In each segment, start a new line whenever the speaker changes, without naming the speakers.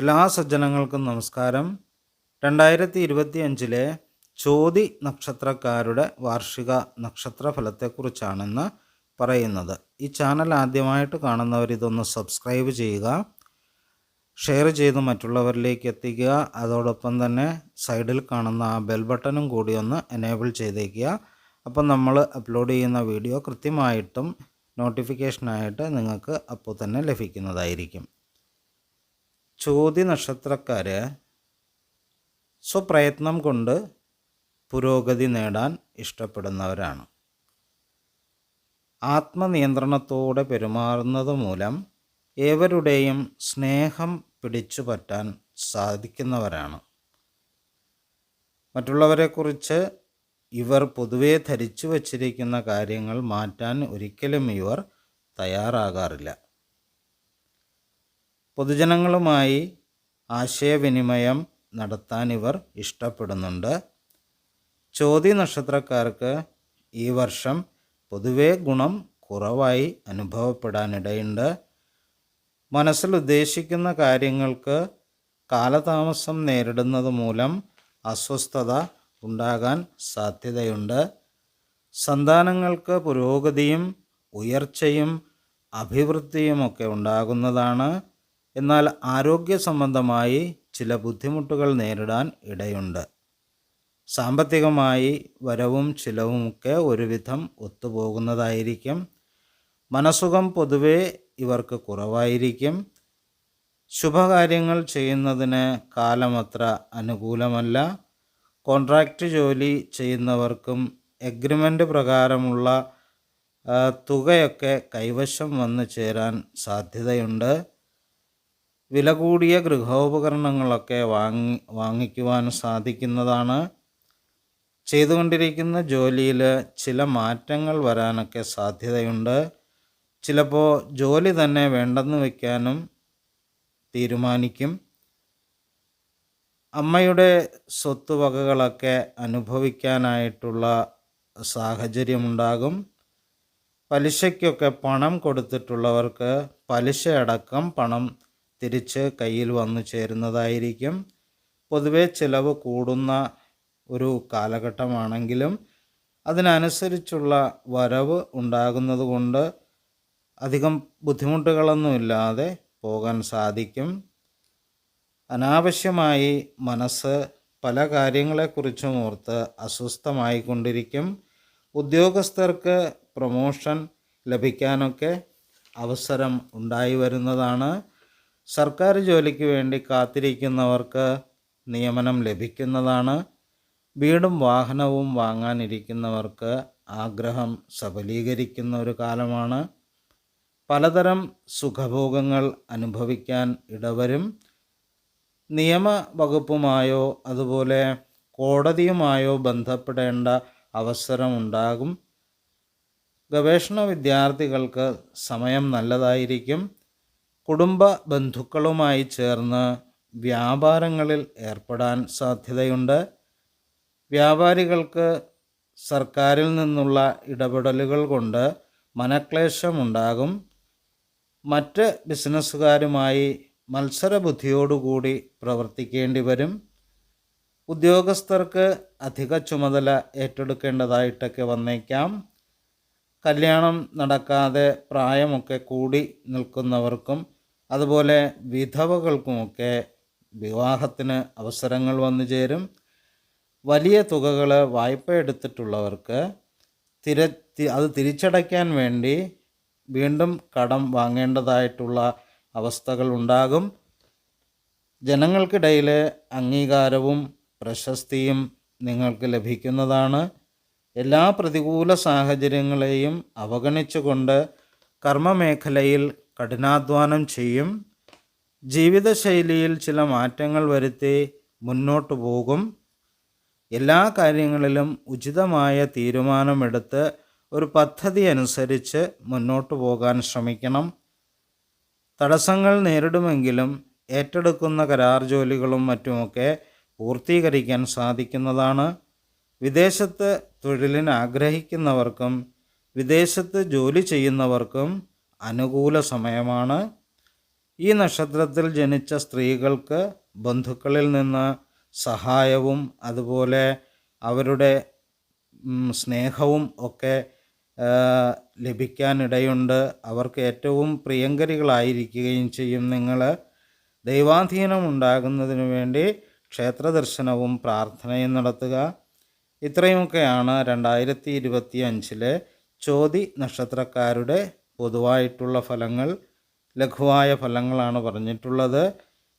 എല്ലാ സജ്ജനങ്ങൾക്കും നമസ്കാരം. രണ്ടായിരത്തി ഇരുപത്തി അഞ്ചിലെ ചോതി നക്ഷത്രക്കാരുടെ വാർഷിക നക്ഷത്ര ഫലത്തെക്കുറിച്ചാണെന്ന് പറയുന്നത്. ഈ ചാനൽ ആദ്യമായിട്ട് കാണുന്നവർ ഇതൊന്ന് സബ്സ്ക്രൈബ് ചെയ്യുക ഷെയർ ചെയ്ത് മറ്റുള്ളവരിലേക്ക് എത്തിക്കുക അതോടൊപ്പം തന്നെ സൈഡിൽ കാണുന്ന ആ ബെൽ ബട്ടണും കൂടി ഒന്ന് എനേബിൾ ചെയ്തേക്കുക. അപ്പം നമ്മൾ അപ്ലോഡ് ചെയ്യുന്ന വീഡിയോ കൃത്യമായിട്ടും നോട്ടിഫിക്കേഷനായിട്ട് നിങ്ങൾക്ക് അപ്പോൾ തന്നെ ലഭിക്കുന്നതായിരിക്കും. ചോദ്യ നക്ഷത്രക്കാർ സ്വപ്രയത്നം കൊണ്ട് പുരോഗതി നേടാൻ ഇഷ്ടപ്പെടുന്നവരാണ്. ആത്മനിയന്ത്രണത്തോടെ പെരുമാറുന്നത് മൂലം ഏവരുടെയും സ്നേഹം പിടിച്ചു പറ്റാൻ സാധിക്കുന്നവരാണ്. മറ്റുള്ളവരെക്കുറിച്ച് ഇവർ പൊതുവെ ധരിച്ചു വച്ചിരിക്കുന്ന കാര്യങ്ങൾ മാറ്റാൻ ഒരിക്കലും ഇവർ തയ്യാറാകാറില്ല. പൊതുജനങ്ങളുമായി ആശയവിനിമയം നടത്താൻ ഇവർ ഇഷ്ടപ്പെടുന്നുണ്ട്. ചോദ്യ നക്ഷത്രക്കാർക്ക് ഈ വർഷം പൊതുവെ ഗുണം കുറവായി അനുഭവപ്പെടാനിടയുണ്ട്. മനസ്സിൽ ഉദ്ദേശിക്കുന്ന കാര്യങ്ങൾക്ക് കാലതാമസം നേരിടുന്നത് മൂലം അസ്വസ്ഥത ഉണ്ടാകാൻ സാധ്യതയുണ്ട്. സന്താനങ്ങൾക്ക് പുരോഗതിയും ഉയർച്ചയും അഭിവൃദ്ധിയുമൊക്കെ ഉണ്ടാകുന്നതാണ്. എന്നാൽ ആരോഗ്യ സംബന്ധമായി ചില ബുദ്ധിമുട്ടുകൾ നേരിടാൻ ഇടയുണ്ട്. സാമ്പത്തികമായി വരവും ചിലവുമൊക്കെ ഒരുവിധം ഒത്തുപോകുന്നതായിരിക്കും. മനസുഖം പൊതുവെ ഇവർക്ക് കുറവായിരിക്കും. ശുഭകാര്യങ്ങൾ ചെയ്യുന്നതിന് കാലമത്ര അനുകൂലമല്ല. കോൺട്രാക്റ്റ് ജോലി ചെയ്യുന്നവർക്കും എഗ്രിമെന്റ് പ്രകാരമുള്ള തുകയൊക്കെ കൈവശം വന്നു ചേരാൻ സാധ്യതയുണ്ട്. വില കൂടിയ ഗൃഹോപകരണങ്ങളൊക്കെ വാങ്ങി വാങ്ങിക്കുവാൻ സാധിക്കുന്നതാണ്. ചെയ്തുകൊണ്ടിരിക്കുന്ന ജോലിയിൽ ചില മാറ്റങ്ങൾ വരാനൊക്കെ സാധ്യതയുണ്ട്. ചിലപ്പോൾ ജോലി തന്നെ വേണ്ടെന്ന് വയ്ക്കാനും തീരുമാനിക്കും. അമ്മയുടെ സ്വത്തുവകകളൊക്കെ അനുഭവിക്കാനായിട്ടുള്ള സാഹചര്യമുണ്ടാകും. പലിശയ്ക്കൊക്കെ പണം കൊടുത്തിട്ടുള്ളവർക്ക് പലിശയടക്കം പണം തിരിച്ച് കയ്യിൽ വന്നു ചേരുന്നതായിരിക്കും. പൊതുവെ ചിലവ് കൂടുന്ന ഒരു കാലഘട്ടമാണെങ്കിലും അതിനനുസരിച്ചുള്ള വരവ് ഉണ്ടാകുന്നത് കൊണ്ട് അധികം ബുദ്ധിമുട്ടുകളൊന്നുമില്ലാതെ പോകാൻ സാധിക്കും. അനാവശ്യമായി മനസ്സ് പല കാര്യങ്ങളെക്കുറിച്ചും ഓർത്ത് അസ്വസ്ഥമായിക്കൊണ്ടിരിക്കും. ഉദ്യോഗസ്ഥർക്ക് പ്രൊമോഷൻ ലഭിക്കാനൊക്കെ അവസരം ഉണ്ടായി വരുന്നതാണ്. സർക്കാർ ജോലിക്ക് വേണ്ടി കാത്തിരിക്കുന്നവർക്ക് നിയമനം ലഭിക്കുന്നതാണ്. വീടും വാഹനവും വാങ്ങാനിരിക്കുന്നവർക്ക് ആഗ്രഹം സഫലീകരിക്കുന്ന ഒരു കാലമാണ്. പലതരം സുഖഭോഗങ്ങൾ അനുഭവിക്കാൻ ഇടവരും. നിയമ വകുപ്പുമായോ അതുപോലെ കോടതിയുമായോ ബന്ധപ്പെടേണ്ട അവസരമുണ്ടാകും ഗവേഷണ വിദ്യാർത്ഥികൾക്ക് സമയം നല്ലതായിരിക്കും. കുടുംബ ബന്ധുക്കളുമായി ചേർന്ന് വ്യാപാരങ്ങളിൽ ഏർപ്പെടാൻ സാധ്യതയുണ്ട്. വ്യാപാരികൾക്ക് സർക്കാരിൽ നിന്നുള്ള ഇടപെടലുകൾ കൊണ്ട് മനക്ലേശമുണ്ടാകും. മറ്റ് ബിസിനസ്സുകാരുമായി മത്സരബുദ്ധിയോടുകൂടി പ്രവർത്തിക്കേണ്ടി വരും. ഉദ്യോഗസ്ഥർക്ക് അധിക ചുമതല ഏറ്റെടുക്കേണ്ടതായിട്ടൊക്കെ വന്നേക്കാം. കല്യാണം നടക്കാതെ പ്രായമൊക്കെ കൂടി നിൽക്കുന്നവർക്കും അതുപോലെ വിധവകൾക്കുമൊക്കെ വിവാഹത്തിന് അവസരങ്ങൾ വന്നു ചേരും. വലിയ തുകകൾ വായ്പ എടുത്തിട്ടുള്ളവർക്ക് തിര അത് തിരിച്ചടയ്ക്കാൻ വേണ്ടി വീണ്ടും കടം വാങ്ങേണ്ടതായിട്ടുള്ള അവസ്ഥകൾ ഉണ്ടാകും. ജനങ്ങൾക്കിടയിൽ അംഗീകാരവും പ്രശസ്തിയും നിങ്ങൾക്ക് ലഭിക്കുന്നതാണ്. എല്ലാ പ്രതികൂല സാഹചര്യങ്ങളെയും അവഗണിച്ചുകൊണ്ട് കർമ്മമേഖലയിൽ കഠിനാധ്വാനം ചെയ്യും. ജീവിതശൈലിയിൽ ചില മാറ്റങ്ങൾ വരുത്തി മുന്നോട്ട് പോകും. എല്ലാ കാര്യങ്ങളിലും ഉചിതമായ തീരുമാനമെടുത്ത് ഒരു പദ്ധതി അനുസരിച്ച് മുന്നോട്ട് പോകാൻ ശ്രമിക്കണം. തടസ്സങ്ങൾ നേരിടുമെങ്കിലും ഏറ്റെടുക്കുന്ന കരാർ ജോലികളും മറ്റുമൊക്കെ പൂർത്തീകരിക്കാൻ സാധിക്കുന്നതാണ്. വിദേശത്ത് തൊഴിലിന് ആഗ്രഹിക്കുന്നവർക്കും വിദേശത്ത് ജോലി ചെയ്യുന്നവർക്കും അനുകൂല സമയമാണ്. ഈ നക്ഷത്രത്തിൽ ജനിച്ച സ്ത്രീകൾക്ക് ബന്ധുക്കളിൽ നിന്ന് സഹായവും അതുപോലെ അവരുടെ സ്നേഹവും ഒക്കെ ലഭിക്കാനിടയുണ്ട്. അവർക്ക് ഏറ്റവും പ്രിയങ്കരികളായിരിക്കുകയും ചെയ്യും നിങ്ങൾ ദൈവാധീനം ഉണ്ടാകുന്നതിന് വേണ്ടി ക്ഷേത്രദർശനവും പ്രാർത്ഥനയും നടത്തുക. ഇത്രയുമൊക്കെയാണ് രണ്ടായിരത്തി ഇരുപത്തി അഞ്ചിലെ ചോതി നക്ഷത്രക്കാരുടെ പൊതുവായിട്ടുള്ള ഫലങ്ങൾ ലഘുവായ ഫലങ്ങളാണ് പറഞ്ഞിട്ടുള്ളത്.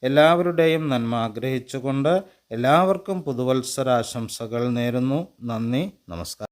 എല്ലാവരുടെയും നന്മ ആഗ്രഹിച്ചുകൊണ്ട് എല്ലാവർക്കും പുതുവത്സരാശംസകൾ നേരുന്നു. നന്ദി നമസ്കാരം.